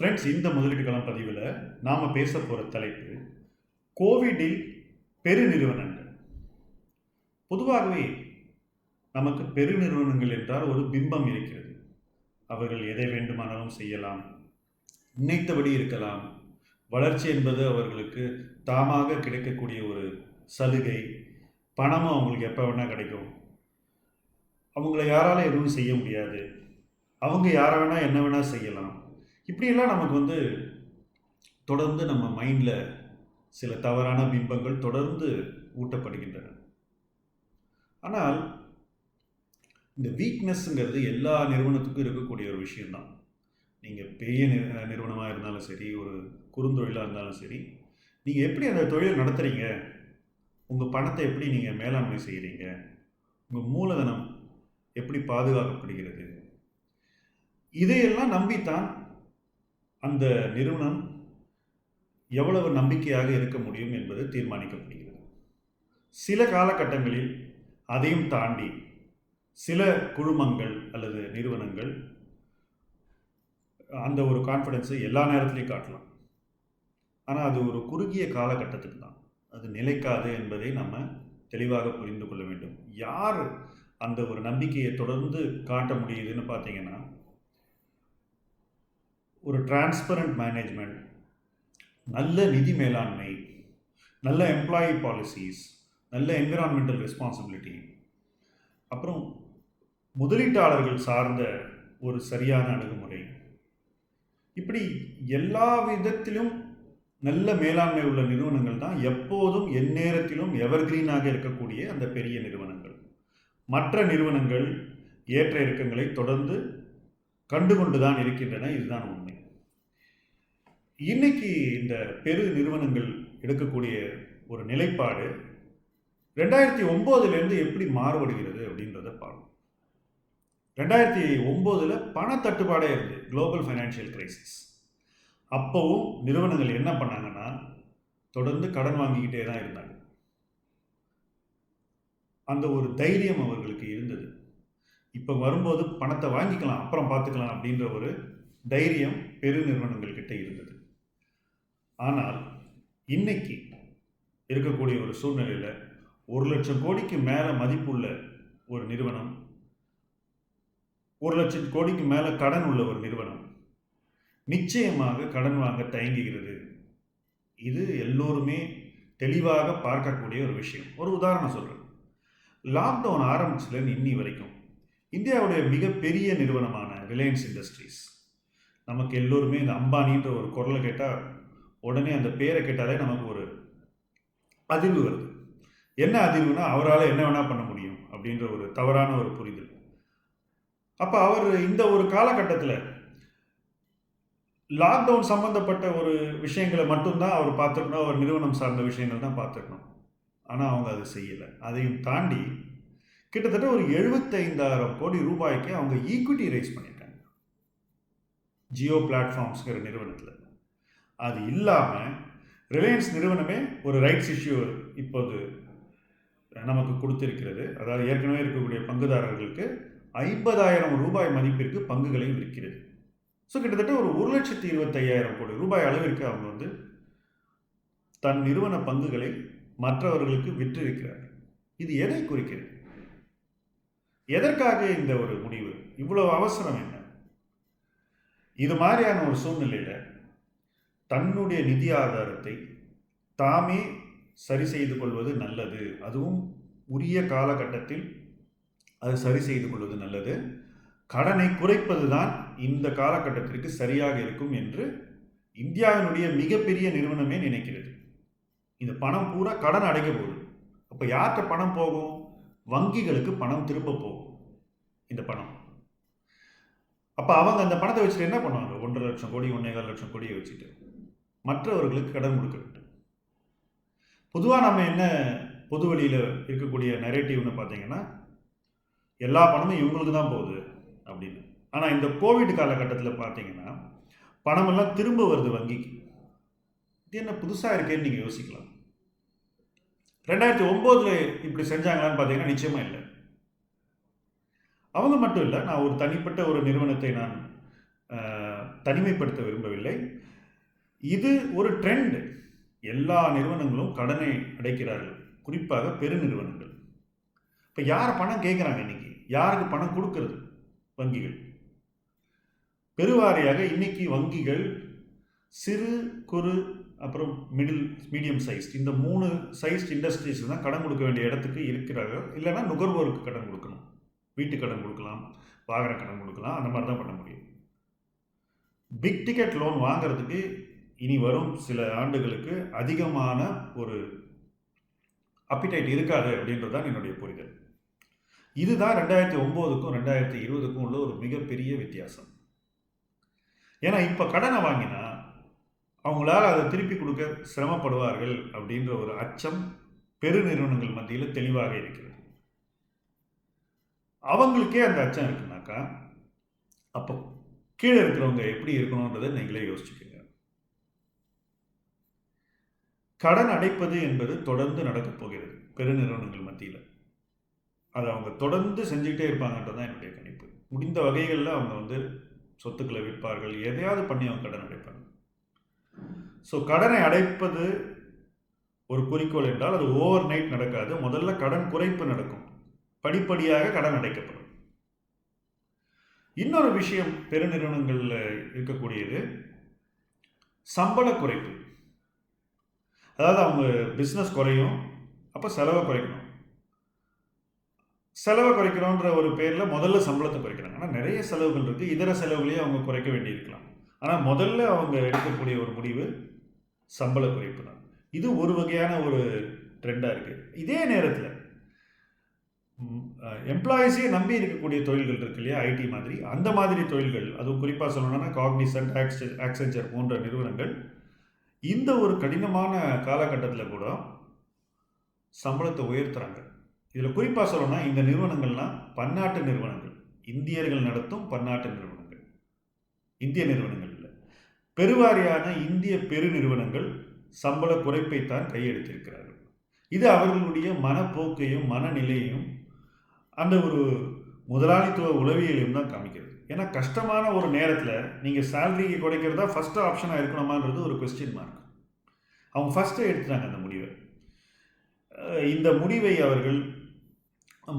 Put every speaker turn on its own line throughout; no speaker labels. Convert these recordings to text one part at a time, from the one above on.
Friends இந்த முதலீடுகளம் பதிவில் நாம் பேச போகிற தலைப்பு கோவிடில் பெருநிறுவனங்கள். பொதுவாகவே நமக்கு பெருநிறுவனங்கள் என்றால் ஒரு பிம்பம் இருக்கிறது. அவர்கள் எதை வேண்டுமானாலும் செய்யலாம் நினைத்தபடி இருக்கலாம். வளர்ச்சி என்பது அவர்களுக்கு தாமாக கிடைக்கக்கூடிய ஒரு சலுகை. பணமும் அவங்களுக்கு எப்போ வேணால் கிடைக்கும். அவங்கள யாரால எதுவும் செய்ய முடியாது. அவங்க யாரை வேணால் என்ன வேணால் செய்யலாம். இப்படியெல்லாம் நமக்கு வந்து தொடர்ந்து நம்ம மைண்டில் சில தவறான பிம்பங்கள் தொடர்ந்து ஊட்டப்படுகின்றன. ஆனால் இந்த வீக்னஸ்ங்கிறது எல்லா நிறுவனத்துக்கும் இருக்கக்கூடிய ஒரு விஷயம்தான். நீங்கள் பெரிய நிறுவனமாக இருந்தாலும் சரி ஒரு குறுந்தொழிலாக இருந்தாலும் சரி நீங்கள் எப்படி அந்த தொழிலை நடத்துகிறீங்க உங்கள் பணத்தை எப்படி நீங்கள் மேலாண்மை செய்கிறீங்க உங்கள் மூலதனம் எப்படி பாதுகாக்கப்படுகிறது? இதையெல்லாம் நம்பித்தான் அந்த நிறுவனம் எவ்வளவு நம்பிக்கையாக இருக்க முடியும் என்பது தீர்மானிக்கப்படுகிறது. சில காலகட்டங்களில் அதையும் தாண்டி சில குழுமங்கள் அல்லது நிறுவனங்கள் அந்த ஒரு கான்ஃபிடென்ஸை எல்லா நேரத்துலையும் காட்டலாம். ஆனால் அது ஒரு குறுகிய காலகட்டத்துக்கு தான். அது நிலைக்காது என்பதை நம்ம தெளிவாக புரிந்து கொள்ள வேண்டும். யார் அந்த ஒரு நம்பிக்கையை தொடர்ந்து காட்ட முடியுதுன்னு பார்த்தீங்கன்னா ஒரு டிரான்ஸ்பரண்ட் மேனேஜ்மெண்ட் நல்ல நிதி மேலாண்மை நல்ல எம்ப்ளாயி பாலிசிஸ் நல்ல என்விரான்மெண்டல் ரெஸ்பான்சிபிலிட்டி அப்புறம் முதலீட்டாளர்கள் சார்ந்த ஒரு சரியான அணுகுமுறை. இப்படி எல்லா விதத்திலும் நல்ல மேலாண்மை உள்ள நிறுவனங்கள் தான் எப்போதும் எந்நேரத்திலும் எவர்கிரீனாக இருக்கக்கூடிய அந்த பெரிய நிறுவனங்கள். மற்ற நிறுவனங்கள் ஏற்ற இறக்கங்களை தொடர்ந்து கண்டுகொண்டு தான் இருக்கின்றன இதுதான் உண்மை. இன்னைக்கு இந்த பெரு நிறுவனங்கள் எடுக்கக்கூடிய ஒரு நிலைப்பாடு ரெண்டாயிரத்தி ஒம்போதுலேருந்து எப்படி மாறுபடுகிறது அப்படின்றத பார்ப்போம். ரெண்டாயிரத்தி ஒம்போதில் பண தட்டுப்பாடே இருந்தது குளோபல் ஃபைனான்ஷியல் கிரைசிஸ் அப்போவும் நிறுவனங்கள் என்ன பண்ணாங்கன்னா தொடர்ந்து கடன் வாங்கிக்கிட்டே தான் இருந்தாங்க. அந்த ஒரு தைரியம் அவர்களுக்கு இருந்தது. இப்போ வரும்போது பணத்தை வாங்கிக்கலாம் அப்புறம் பார்த்துக்கலாம் அப்படின்ற ஒரு தைரியம் பெரு நிறுவனங்கள் கிட்ட இருந்தது. ஆனால் இன்னைக்கு இருக்கக்கூடிய ஒரு சூழ்நிலையில் ஒரு லட்சம் கோடிக்கு மேலே மதிப்புள்ள ஒரு நிறுவனம் ஒரு லட்சம் கோடிக்கு மேலே கடன் உள்ள ஒரு நிறுவனம் நிச்சயமாக கடன் வாங்க தயங்குகிறது. இது எல்லோருமே தெளிவாக பார்க்கக்கூடிய ஒரு விஷயம். ஒரு உதாரணம் சொல்கிறேன் லாக்டவுன் ஆரம்பிச்சதுலேருந்து இன்னி வரைக்கும் இந்தியாவுடைய மிகப்பெரிய நிறுவனமான ரிலையன்ஸ் இண்டஸ்ட்ரீஸ் நமக்கு எல்லோருமே இந்த அம்பானின்ற ஒரு குரலை கேட்டால் உடனே அந்த பேரை கேட்டாலே நமக்கு ஒரு அதிர்வு வருது. என்ன அதிர்வுனா அவரால் என்ன வேணால் பண்ண முடியும் அப்படின்ற ஒரு தவறான ஒரு புரிதல். அப்போ அவர் இந்த ஒரு காலகட்டத்தில் லாக்டவுன் சம்மந்தப்பட்ட ஒரு விஷயங்களை மட்டும்தான் அவர் பார்த்துருக்கணும் அவர் நிறுவனம் சார்ந்த விஷயங்கள் தான் பார்த்துருக்கணும். ஆனால் அவங்க அதை செய்யலை. அதையும் தாண்டி கிட்டத்தட்ட ஒரு எழுபத்தைந்தாயிரம் கோடி ரூபாய்க்கு அவங்க ஈக்விட்டி ரைஸ் பண்ணிட்டாங்க. ஜியோ பிளாட்ஃபார்ம்ஸ்ங்கிற நிறுவனத்தில். அது இல்லாமல் ரிலையன்ஸ் நிறுவனமே ஒரு ரைட்ஸ் இஷ்யூ இப்போது நமக்கு கொடுத்திருக்கிறது. அதாவது ஏற்கனவே இருக்கக்கூடிய பங்குதாரர்களுக்கு ஐம்பதாயிரம் ரூபாய் மதிப்பிற்கு பங்குகளை விற்கிறது. ஸோ கிட்டத்தட்ட ஒரு ஒரு லட்சத்தி இருபத்தையாயிரம் கோடி ரூபாய் அளவிற்கு அவங்க வந்து தன் நிறுவன பங்குகளை மற்றவர்களுக்கு விற்றிருக்கிறார் இது எதை குறிக்கிறது? எதற்காக இந்த ஒரு முடிவு? இவ்வளவு அவசரம் என்ன? இது மாதிரியான ஒரு சூழ்நிலையில் தன்னுடைய நிதி ஆதாரத்தை தாமே சரி செய்து கொள்வது நல்லது. அதுவும் உரிய காலகட்டத்தில் அது சரி செய்து கொள்வது நல்லது. கடனை குறைப்பது தான் இந்த காலகட்டத்திற்கு சரியாக இருக்கும் என்று இந்தியாவினுடைய மிகப்பெரிய நிறுவனமே நினைக்கிறது. இந்த பணம் பூரா கடன் அடைக்க போகுது. அப்போ யார்கிட்ட பணம் போகும்? வங்கிகளுக்கு பணம் திரும்ப போகும். இந்த பணம். அப்போ அவங்க அந்த பணத்தை வச்சுட்டு என்ன பண்ணுவாங்க? ஒன்றரை லட்சம் கோடி ஒன்றேகால் லட்சம் கோடியை வச்சுட்டு மற்றவர்களுக்கு கடன் கொடுக்க வேண்டும். பொதுவாக நம்ம என்ன பொது வழியில் இருக்கக்கூடிய நெரேட்டிவ்னு பார்த்தீங்கன்னா எல்லா பணமும் இவங்களுக்கு தான் போகுது அப்படின்னு. ஆனால் இந்த கோவிட் காலகட்டத்தில் பார்த்தீங்கன்னா பணமெல்லாம் திரும்ப வருது வங்கிக்கு. இது என்ன புதுசாக இருக்கேன்னு நீங்கள் யோசிக்கலாம். ரெண்டாயிரத்தி ஒம்போதில் இப்படி செஞ்சாங்களான்னு பார்த்தீங்கன்னா நிச்சயமாக இல்லை. அவங்க மட்டும் இல்லை நான் ஒரு தனிப்பட்ட ஒரு நிறுவனத்தை நான் தனிமைப்படுத்த விரும்பவில்லை. இது ஒரு ட்ரெண்ட் எல்லா நிறுவனங்களும் கடனை அடைக்கிறார்கள். குறிப்பாக பெருநிறுவனங்கள் இப்போ யார் பணம் கேட்குறாங்க இன்னைக்கு? யாருக்கு பணம் கொடுக்கறது? வங்கிகள். பெருவாரியாக இன்னைக்கு வங்கிகள் சிறு குறு அப்புறம் மிடில் மீடியம் சைஸ் இந்த மூணு சைஸ் இண்டஸ்ட்ரீஸ் தான் கடன் கொடுக்க வேண்டிய இடத்துக்கு இருக்கிறார்கள். இல்லைன்னா நுகர்வோருக்கு கடன் கொடுக்கணும். வீட்டு கடன் கொடுக்கலாம் வாகன கடன் கொடுக்கலாம் அந்த மாதிரி தான் பண்ண முடியும். பிக் டிக்கெட் லோன் வாங்குறதுக்கு இனி வரும் சில ஆண்டுகளுக்கு அதிகமான ஒரு அப்பிடைட் இருக்காது அப்படின்றது தான் என்னுடைய புரிதல். இதுதான் ரெண்டாயிரத்தி ஒம்போதுக்கும் ரெண்டாயிரத்தி இருபதுக்கும் உள்ள ஒரு மிகப்பெரிய வித்தியாசம். ஏன்னா இப்போ கடனை வாங்கினா அவங்களால அதை திருப்பி கொடுக்க சிரமப்படுவார்கள் அப்படின்ற ஒரு அச்சம் பெருநிறுவனங்கள் மத்தியில் தெளிவாக இருக்கிறது. அவங்களுக்கே அந்த அச்சம் இருக்குனாக்கா அப்போ கீழே இருக்கிறவங்க எப்படி இருக்கணுன்றதை நீங்களே யோசிச்சுக்கோங்க. கடன் அடைப்பது என்பது தொடர்ந்து நடக்கப் போகிறது பெருநிறுவனங்கள் மத்தியில். அதை அவங்க தொடர்ந்து செஞ்சுக்கிட்டே இருப்பாங்கன்றது தான் என்னுடைய கணிப்பு. முடிந்த வகைகளில் அவங்க வந்து சொத்துக்களை விற்பார்கள் எதையாவது பண்ணி அவங்க கடன் அடைப்பாங்க. ஸோ கடனை அடைப்பது ஒரு குறிக்கோள் என்றால் அது ஓவர் நைட் நடக்காது. முதல்ல கடன் குறைப்பு நடக்கும். படிப்படியாக கடன் அடைக்கப்படும். இன்னொரு விஷயம் பெருநிறுவனங்களில் இருக்கக்கூடியது சம்பள குறைப்பு. அதாவது அவங்க பிஸ்னஸ் குறையும் அப்போ செலவை குறைக்கணும். செலவை குறைக்கிறோன்ற ஒரு பேரில் முதல்ல சம்பளத்தை குறைக்கிறாங்க. ஆனால் நிறைய செலவுகள் இருக்குது இதர செலவுகளையும் அவங்க குறைக்க வேண்டியிருக்கலாம். ஆனால் முதல்ல அவங்க எடுக்கக்கூடிய ஒரு முடிவு சம்பள குறைப்பு தான். இது ஒரு வகையான ஒரு ட்ரெண்டாக இருக்குது இதே நேரத்தில் எம்ப்ளாயிஸே நம்பி இருக்கக்கூடிய தொழில்கள் இருக்கு இல்லையா? ஐடி மாதிரி. அந்த மாதிரி தொழில்கள் அதுவும் குறிப்பாக சொல்லணும்னா காக்னிசன்ட் ஆக்ஸ் ஆக்செஞ்சர் போன்ற நிறுவனங்கள் இந்த ஒரு கடினமான காலகட்டத்தில் கூட சம்பளத்தை உயர்த்துறாங்க. இதில் குறிப்பாக சொல்லணும்னா இந்த நிறுவனங்கள்லாம் பன்னாட்டு நிறுவனங்கள். இந்தியர்கள் நடத்தும் பன்னாட்டு நிறுவனங்கள். இந்திய நிறுவனங்கள் இல்லை. பெருவாரியான இந்திய பெருநிறுவனங்கள் சம்பள குறைப்பைத்தான் கையெழுத்திருக்கிறார்கள் இது அவர்களுடைய மனப்போக்கையும் மனநிலையையும் அந்த ஒரு முதலாளித்துவ உளவியலையும் தான் காமிக்கிறது. ஏன்னா கஷ்டமான ஒரு நேரத்தில் நீங்கள் சேலரிக்கு குறைக்கிறதா ஃபஸ்ட்டு ஆப்ஷனாக இருக்கணுமான்றது ஒரு கொஸ்டின் மார்க் அவங்க ஃபஸ்ட்டு எடுத்துட்டாங்க அந்த முடிவை. இந்த முடிவை அவர்கள்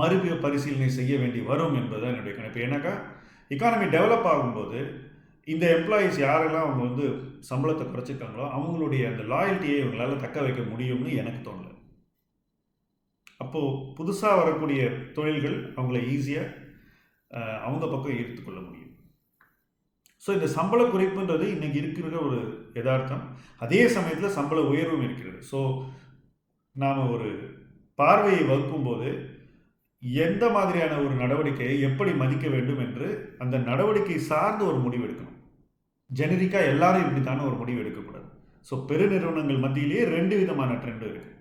மறுபடிய பரிசீலனை செய்ய வேண்டி வரும் என்பதுதான் என்னுடைய கணிப்பு. ஏன்னாக்கா எக்கானமி டெவலப் ஆகும்போது இந்த எம்ப்ளாயீஸ் யாரெல்லாம் அவங்க வந்து சம்பளத்தை குறைச்சிருக்காங்களோ அவங்களுடைய அந்த லாயல்ட்டியை இவங்களால் தக்க வைக்க முடியும்னு எனக்கு தோணலை. அப்போது புதுசாக வரக்கூடிய தொழில்கள் அவங்கள ஈஸியாக அவங்க பக்கம் ஈர்த்துக்கொள்ள முடியும். ஸோ இந்த சம்பள குறைப்புன்றது இன்றைக்கி இருக்கிற ஒரு யதார்த்தம். அதே சமயத்தில் சம்பள உயர்வும் இருக்கிறது. ஸோ நாம் ஒரு பார்வையை வகுக்கும்போது எந்த மாதிரியான ஒரு நடவடிக்கையை எப்படி மதிக்க வேண்டும் என்று அந்த நடவடிக்கை சார்ந்து ஒரு முடிவு எடுக்கணும். ஜெனரிக்காக எல்லாரும் இப்படித்தானே ஒரு முடிவு எடுக்கக்கூடாது. ஸோ பெருநிறுவனங்கள் மத்தியிலேயே ரெண்டு விதமான ட்ரெண்டும் இருக்குது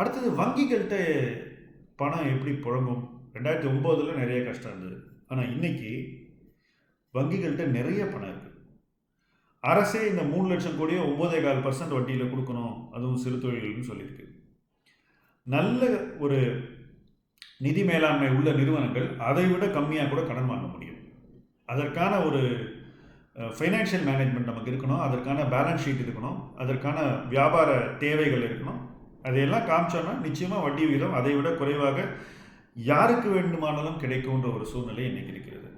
அடுத்தது வங்கிகள்கிட்ட பணம் எப்படி புழங்கும்? ரெண்டாயிரத்தி ஒம்போதில் நிறைய கஷ்டம் இருந்தது. ஆனால் இன்னைக்கு வங்கிகள்கிட்ட நிறைய பணம் இருக்குது அரசே இந்த மூணு லட்சம் கோடியை ஒம்போதே கால் பர்சன்ட் வட்டியில் கொடுக்கணும். அதுவும் சிறு தொழில்கள்னு சொல்லியிருக்கு. நல்ல ஒரு நிதி மேலாண்மை உள்ள நிறுவனங்கள் அதை விட கம்மியாக கூட கடன் வாங்க முடியும். அதற்கான ஒரு ஃபைனான்ஷியல் மேனேஜ்மெண்ட் நமக்கு இருக்கணும். அதற்கான பேலன்ஸ் ஷீட் இருக்கணும். அதற்கான வியாபார தேவைகள் இருக்கணும். அதையெல்லாம் காமிச்சோன்னா நிச்சயமாக வட்டி விகிதம் அதை விட குறைவாக யாருக்கு வேண்டுமானாலும் கிடைக்கும்ன்ற ஒரு சூழ்நிலை இன்றைக்கி இருக்கிறது.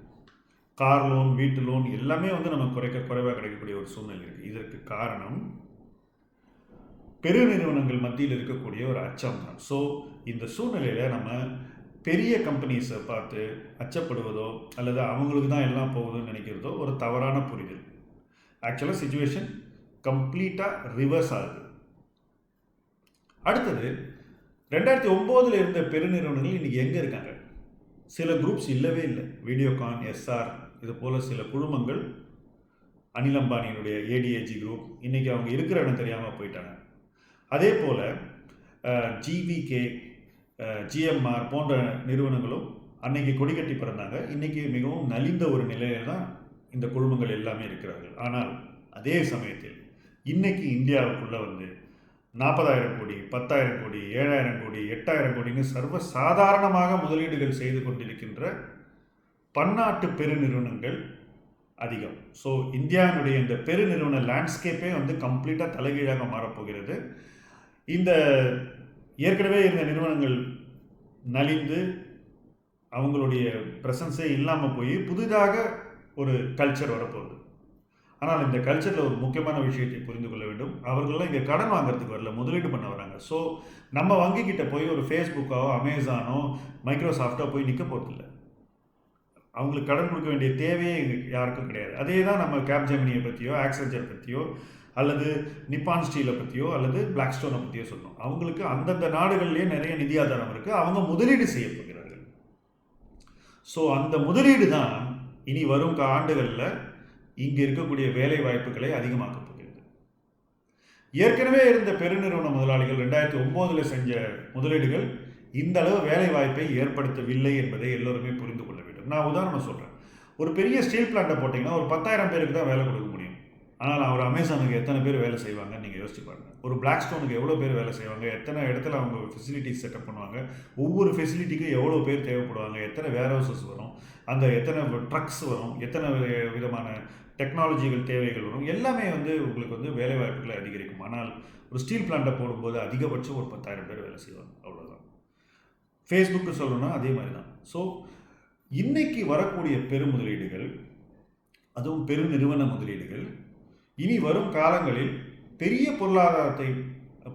கார் லோன் வீட்டு லோன் எல்லாமே வந்து நம்ம குறைக்க குறைவாக கிடைக்கக்கூடிய ஒரு சூழ்நிலை இருக்குது இதற்கு காரணம் பெருநிறுவனங்கள் மத்தியில் இருக்கக்கூடிய ஒரு அச்சம் தான். ஸோ இந்த சூழ்நிலையில் நம்ம பெரிய கம்பெனிஸை பார்த்து அச்சப்படுவதோ அல்லது அவங்களுக்கு தான் எல்லாம் போகுதுன்னு நினைக்கிறதோ ஒரு தவறான புரிதல். ஆக்சுவலாக சுச்சுவேஷன் கம்ப்ளீட்டாக ரிவர்ஸ் ஆகுது. அடுத்தது ரெண்டாயிரத்தி ஒம்போதில் இருந்த பெருநிறுவனங்கள் இன்றைக்கி எங்கே இருக்காங்க? சில குரூப்ஸ் இல்லவே இல்லை. வீடியோகான் எஸ்ஆர் இது போல் சில குழுமங்கள் அனில் அம்பானியினுடைய ஏடிஏஜி குரூப் இன்றைக்கி அவங்க இருக்கிற இடம் தெரியாமல் போயிட்டாங்க. அதே போல் ஜிவிகே ஜிஎம்ஆர் போன்ற நிறுவனங்களும் அன்னைக்கு கொடிக்கட்டி பிறந்தாங்க. இன்றைக்கி மிகவும் நலிந்த ஒரு நிலையில தான் இந்த குழுமங்கள் எல்லாமே இருக்கிறார்கள். ஆனால் அதே சமயத்தில் இன்றைக்கி இந்தியாவுக்குள்ளே வந்து நாற்பதாயிரம் கோடி பத்தாயிரம் கோடி ஏழாயிரம் கோடி எட்டாயிரம் கோடின்னு சர்வ சாதாரணமாக முதலீடுகள் செய்து கொண்டிருக்கின்ற பன்னாட்டு பெருநிறுவனங்கள் அதிகம். ஸோ இந்தியாவினுடைய இந்த பெருநிறுவன லேண்ட்ஸ்கேப்பே வந்து கம்ப்ளீட்டாக தலைகீழாக மாறப்போகிறது. இந்த ஏற்கனவே இருந்த நிறுவனங்கள் நலிந்து அவங்களுடைய ப்ரெசன்ஸே இல்லாமல் போய் புதிதாக ஒரு கல்ச்சர் வரப்போகுது. ஆனால் இந்த கல்ச்சரில் ஒரு முக்கியமான விஷயத்தை புரிந்து கொள்ள வேண்டும். அவர்கள்லாம் இங்கே கடன் வாங்குறதுக்கு வரல முதலீடு பண்ண வராங்க. ஸோ நம்ம வங்கிக்கிட்ட போய் ஒரு ஃபேஸ்புக்கோ அமேசானோ மைக்ரோசாஃப்டோ போய் நிற்க போகிறதில்ல அவங்களுக்கு கடன் கொடுக்க வேண்டிய தேவையே யாருக்கும் கிடையாது. அதே தான் நம்ம கேப் ஜெமினியை பற்றியோ ஆக்சஞ்சர் பற்றியோ அல்லது நிப்பான் ஸ்டீலை பற்றியோ அல்லது பிளாக் ஸ்டோனை பற்றியோ சொல்லணும். அவங்களுக்கு அந்தந்த நாடுகள்லேயே நிறைய நிதி ஆதாரம் இருக்குது அவங்க முதலீடு செய்ய போகிறார்கள். ஸோ அந்த முதலீடு தான் இனி வரும் கா- ஆண்டுகளில் இங்கே இருக்கக்கூடிய வேலை வாய்ப்புகளை அதிகமாக்கப் போகிறது. ஏற்கனவே இருந்த பெருநிறுவன முதலாளிகள் ரெண்டாயிரத்தி ஒம்போதில் செஞ்ச முதலீடுகள் இந்த அளவு வேலை வாய்ப்பை ஏற்படுத்தவில்லை என்பதை எல்லோருமே புரிந்து கொள்ள வேண்டும். நான் உதாரணம் சொல்கிறேன் ஒரு பெரிய ஸ்டீல் பிளான்ட்டை போட்டிங்கன்னா ஒரு பத்தாயிரம் பேருக்கு தான் வேலை கொடுக்க முடியும். ஆனால் அவர் அமேசானுக்கு எத்தனை பேர் வேலை செய்வாங்கன்னு நீங்கள் யோசிச்சு பாருங்கள் ஒரு பிளாக் ஸ்டோனுக்கு எவ்வளோ பேர் வேலை செய்வாங்க? எத்தனை இடத்துல அவங்க ஃபெசிலிட்டிஸ் செட்டப் பண்ணுவாங்க? ஒவ்வொரு ஃபெசிலிட்டிக்கும் எவ்வளோ பேர் தேவைப்படுவாங்க? எத்தனை வேர் ஹவுசஸ் வரும்? அந்த எத்தனை ட்ரக்ஸ் வரும்? எத்தனை விதமான டெக்னாலஜிகள் தேவைகள் வரும்? எல்லாமே வந்து உங்களுக்கு வந்து வேலை வாய்ப்புகளை அதிகரிக்கும். ஆனால் ஒரு ஸ்டீல் பிளான்ட்டை போடும்போது அதிகபட்சம் ஒரு பத்தாயிரம் பேர் வேலை செய்வாங்க. அவ்வளோதான் ஃபேஸ்புக்கு சொல்லணும்னா அதே மாதிரி தான் ஸோ இன்னைக்கு வரக்கூடிய பெருமுதலீடுகள் அதுவும் பெருநிறுவன முதலீடுகள் இனி வரும் காலங்களில் பெரிய பொருளாதாரத்தை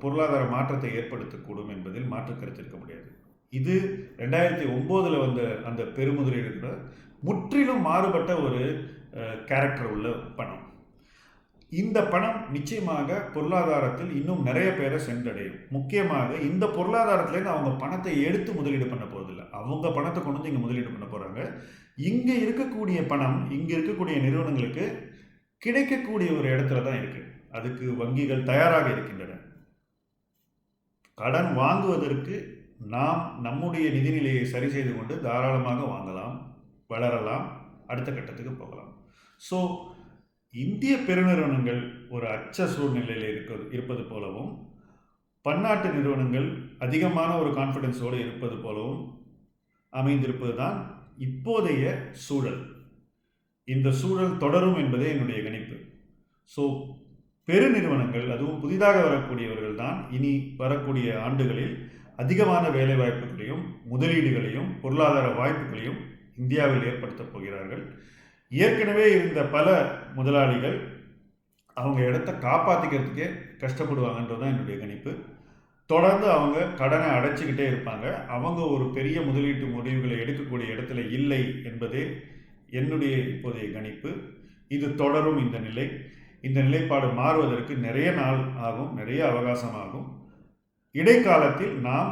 பொருளாதார மாற்றத்தை ஏற்படுத்தக்கூடும் என்பதில் மாற்று கருத்து இருக்க முடியாது. இது ரெண்டாயிரத்தி ஒம்போதில் வந்த அந்த பெருமுதலீடு முற்றிலும் மாறுபட்ட ஒரு கேரக்டர் உள்ள பணம். இந்த பணம் நிச்சயமாக பொருளாதாரத்தில் இன்னும் நிறைய பேரை சென்றடையும். முக்கியமாக இந்த பொருளாதாரத்திலேருந்து அவங்க பணத்தை எடுத்து முதலீடு பண்ண போவதில்லை அவங்க பணத்தை கொண்டு வந்து இங்கே முதலீடு பண்ண போகிறாங்க இங்கே இருக்கக்கூடிய பணம் இங்கே இருக்கக்கூடிய நிறுவனங்களுக்கு கிடைக்கக்கூடிய ஒரு இடத்துல தான் இருக்குது அதுக்கு வங்கிகள் தயாராக இருக்கின்றன. கடன் வாங்குவதற்கு நாம் நம்முடைய நிதிநிலையை சரி செய்து கொண்டு தாராளமாக வாங்கலாம் வளரலாம் அடுத்த கட்டத்துக்கு போகலாம். ஸோ இந்திய பெருநிறுவனங்கள் ஒரு அச்ச சூழ்நிலையில் இருக்க இருப்பது போலவும் பன்னாட்டு நிறுவனங்கள் அதிகமான ஒரு கான்ஃபிடென்ஸோடு இருப்பது போலவும் அமைந்திருப்பது தான் இப்போதைய சூழல். இந்த சூழல் தொடரும் என்பதே என்னுடைய கணிப்பு. ஸோ பெருநிறுவனங்கள் அதுவும் புதிதாக வரக்கூடியவர்கள் தான் இனி வரக்கூடிய ஆண்டுகளில் அதிகமான வேலை வாய்ப்புகளையும் முதலீடுகளையும் பொருளாதார வாய்ப்புகளையும் இந்தியாவில் ஏற்படுத்தப் போகிறார்கள். ஏற்கனவே இருந்த பல முதலாளிகள் அவங்க இடத்த காப்பாற்றிக்கிறதுக்கே கஷ்டப்படுவாங்கன்றது தான் என்னுடைய கணிப்பு. தொடர்ந்து அவங்க கடனை அடைச்சிக்கிட்டே இருப்பாங்க. அவங்க ஒரு பெரிய முதலீட்டு முடிவுகளை எடுக்கக்கூடிய இடத்துல இல்லை என்பதே என்னுடைய இப்போதைய கணிப்பு. இது தொடரும் இந்த நிலை. இந்த நிலைப்பாடு மாறுவதற்கு நிறைய நாள் ஆகும் நிறைய அவகாசம் ஆகும். இடைக்காலத்தில் நாம்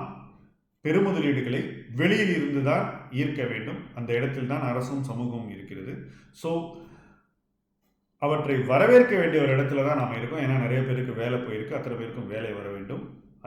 பெருமுதலீடுகளை வெளியில் இருந்து தான் ஈர்க்க வேண்டும். அந்த இடத்தில் தான் அரசும் சமூகமும் இருக்கிறது. ஸோ அவற்றை வரவேற்க வேண்டிய ஒரு இடத்துல தான் நாம் இருக்கோம். ஏன்னா நிறைய பேருக்கு வேலை போயிருக்கு. அத்தனை பேருக்கும் வேலை வர வேண்டும்.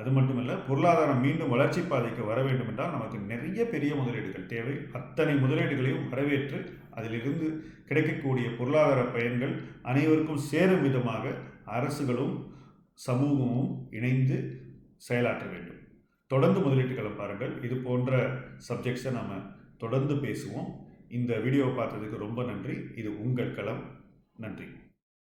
அது மட்டுமல்ல பொருளாதாரம் மீண்டும் வளர்ச்சி பாதைக்கு வர வேண்டும் என்றால் நமக்கு நிறைய பெரிய முதலீடுகள் தேவை. அத்தனை முதலீடுகளையும் வரவேற்று அதிலிருந்து கிடைக்கக்கூடிய பொருளாதார பயன்கள் அனைவருக்கும் சேரும் விதமாக அரசுகளும் சமூகமும் இணைந்து செயலாற்ற வேண்டும். தொடர்ந்து முதலீட்டுகளை பாருங்கள். இது போன்ற சப்ஜெக்ட்ஸை நாம் தொடர்ந்து பேசுவோம். இந்த வீடியோவை பார்த்ததுக்கு ரொம்ப நன்றி. இது உங்கள் களம். நன்றி.